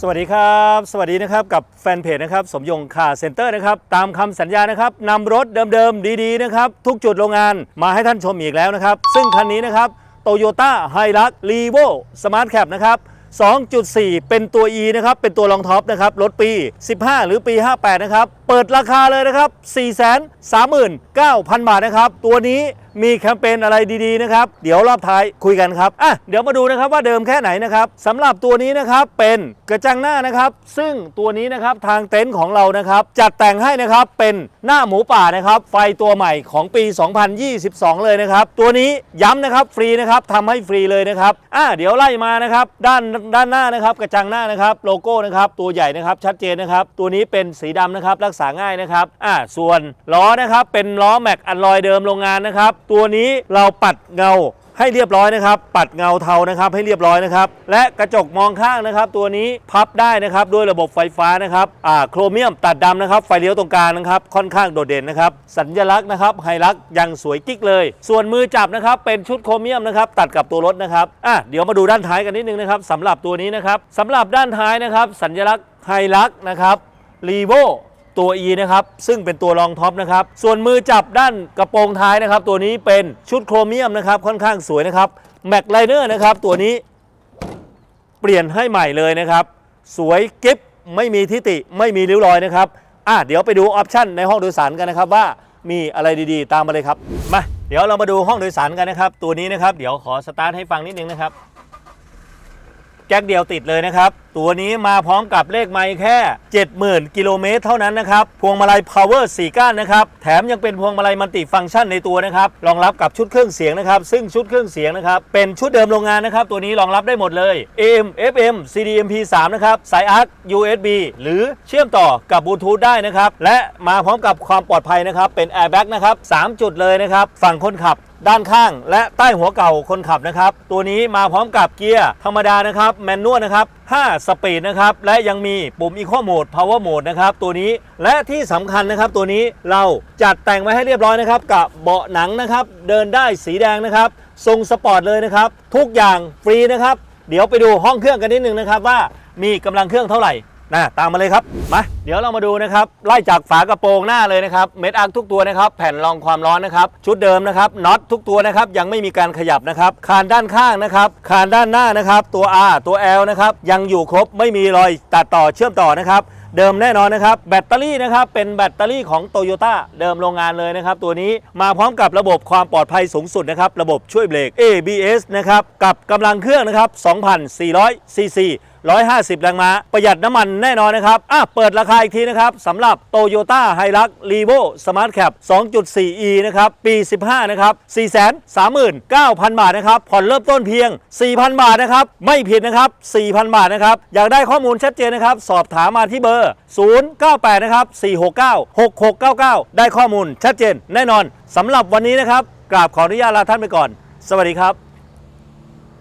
สวัสดีครับ สวัสดีนะครับกับแฟนเพจนะครับสมยงคาเซ็นเตอร์นะครับตามคำสัญญานะครับนำรถเดิมๆดีๆนะครับทุกจุดโรงงานมาให้ท่านชมอีกแล้วนะครับ ซึ่งคันนี้นะครับโตโยต้าไฮรักรีโวสมาร์ทแคปนะครับ2.4 เป็นตัว E นะครับ เป็นตัวรองท็อปนะครับ รถปี 15 หรือปี 58 นะครับ เปิดราคาเลยนะครับ 439,000 บาทนะครับ ตัวนี้มีแคมเปญอะไรดีๆนะครับ เดี๋ยวรอบท้ายคุยกันครับอะเดี๋ยวมาดูนะครับว่าเดิมแค่ไหนนะครับสำหรับตัวนี้นะครับเป็นกระจังหน้านะครับ ซึ่งตัวนี้นะครับทางเต็นท์ของเรานะครับ จัดแต่งให้นะครับเป็นหน้าหมูป่านะครับไฟตัวใหม่ของปี 2022 เลยนะครับ ตัวนี้ย้ำนะครับฟรีนะครับทำให้ฟรีเลยนะครับอะเดี๋ยวไล่มานะครับด้านด้านหน้านะครับ กระจังหน้านะครับโลโก้นะครับตัวใหญ่นะครับชัดเจนนะครับ ตัวนี้เป็นสีดำนะครับรักษาง่ายนะครับอะส่วนล้อนะครับเป็นล้อแม็กอัลลอยเดิมโรงงานนะครับตัวนี้เราปัดเงาให้เรียบร้อยนะครับ ปัดเงาเทานะครับให้เรียบร้อยนะครับ และกระจกมองข้างนะครับ ตัวนี้พับได้นะครับด้วยระบบไฟฟ้านะครับอ่าโครเมียมตัดดำนะครับ ไฟเลี้ยวตรงกลางนะครับ ค่อนข้างโดดเด่นนะครับ สัญลักษณ์นะครับไฮลักษ์ยังสวยกิ๊กเลย ส่วนมือจับนะครับ เป็นชุดโครเมียมนะครับ ตัดกับตัวรถนะครับอะเดี๋ยวมาดูด้านท้ายกันนิดนึงนะครับสำหรับตัวนี้นะครับสำหรับด้านท้ายนะครับ สัญลักษณ์ไฮลักษ์นะครับรีโว ตัว E นะครับ ซึ่งเป็นตัวรองท็อปนะครับ ส่วนมือจับด้านกระโปรงท้ายนะครับ ตัวนี้เป็นชุดโครเมียมนะครับ ค่อนข้างสวยนะครับแม็กไลเนอร์นะครับ ตัวนี้เปลี่ยนให้ใหม่เลยนะครับ สวยกิฟไม่มีทิติไม่มีริ้วรอยนะครับอะเดี๋ยวไปดูออปชั่นในห้องโดยสารกันนะครับว่ามีอะไรดีๆ ตามมาเลยครับมาเดี๋ยวเรามาดูห้องโดยสารกันนะครับ ตัวนี้นะครับ เดี๋ยวขอสตาร์ทให้ฟังนิดนึงนะครับแจ็คเดียวติดเลยนะครับ ตัวนี้มาพร้อมกับเลขไมค์แค่ 70,000 กิโลเมตรเท่านั้นนะครับ พวงมาลัย power 4 ก้านนะครับ แถมยังเป็นพวงมาลัยมัลติฟังก์ชันในตัวนะครับ รองรับกับชุดเครื่องเสียงนะครับ ซึ่งชุดเครื่องเสียงนะครับ เป็นชุดเดิมโรงงานนะครับ ตัวนี้รองรับได้หมดเลย AM FM CD MP3 นะครับ สาย ARC USB หรือเชื่อมต่อกับบลูทูธได้นะครับ และมาพร้อมกับความปลอดภัยนะครับ เป็น airbag นะครับ3จุดเลยนะครับ ฝั่งคนขับด้านข้างและใต้หัวเก่าคนขับนะครับ ตัวนี้มาพร้อมกับเกียร์ธรรมดานะครับ แมนนวลนะครับ 5สปีดนะครับ และยังมีปุ่ม Eco Mode Power Mode นะครับตัวนี้และที่สำคัญนะครับตัวนี้เราจัดแต่งไว้ให้เรียบร้อยนะครับ กับเบาะหนังนะครับ เดินได้สีแดงนะครับทรงสปอร์ตเลยนะครับ ทุกอย่างฟรีนะครับ เดี๋ยวไปดูห้องเครื่องกันนิดนึงนะครับว่ามีกำลังเครื่องเท่าไหร่ นะตามมาเลยครับมาเดี๋ยวเรามาดูนะครับไล่จากฝากระโปรงหน้าเลยนะครับเม็ดอาร์คทุกตัวนะครับแผ่นรองความร้อนนะครับชุดเดิมนะครับน็อตทุกตัวนะครับยังไม่มีการขยับนะครับคานด้านข้างนะครับคานด้านหน้านะครับตัว R ตัว L นะครับยังอยู่ครบไม่มีรอยตัดต่อเชื่อมต่อนะครับเดิมแน่นอนนะครับแบตเตอรี่นะครับเป็นแบตเตอรี่ของโตโยต้าเดิมโรงงานเลยนะครับตัวนี้มาพร้อมกับระบบความปลอดภัยสูงสุดนะครับระบบช่วยเบรก ABS นะครับกับกำลังเครื่องนะครับ2,400ซีซี 150 แรงม้า ประหยัดน้ำมันแน่นอนนะครับอะเปิดราคาอีกทีนะครับสำหรับ Toyota Hilux Revo Smart Cap 2.4e นะครับปี 15 นะครับ 439,000 บาทนะครับ ผ่อนเริ่มต้นเพียง 4,000 บาทนะครับ ไม่ผิดนะครับ 4,000 บาทนะครับ อยากได้ข้อมูลชัดเจนนะครับ สอบถามมาที่เบอร์ 098 นะครับ 469 6699 ได้ข้อมูลชัดเจนแน่นอนสำหรับวันนี้นะครับกราบขออนุญาตลาท่านไปก่อน สวัสดีครับ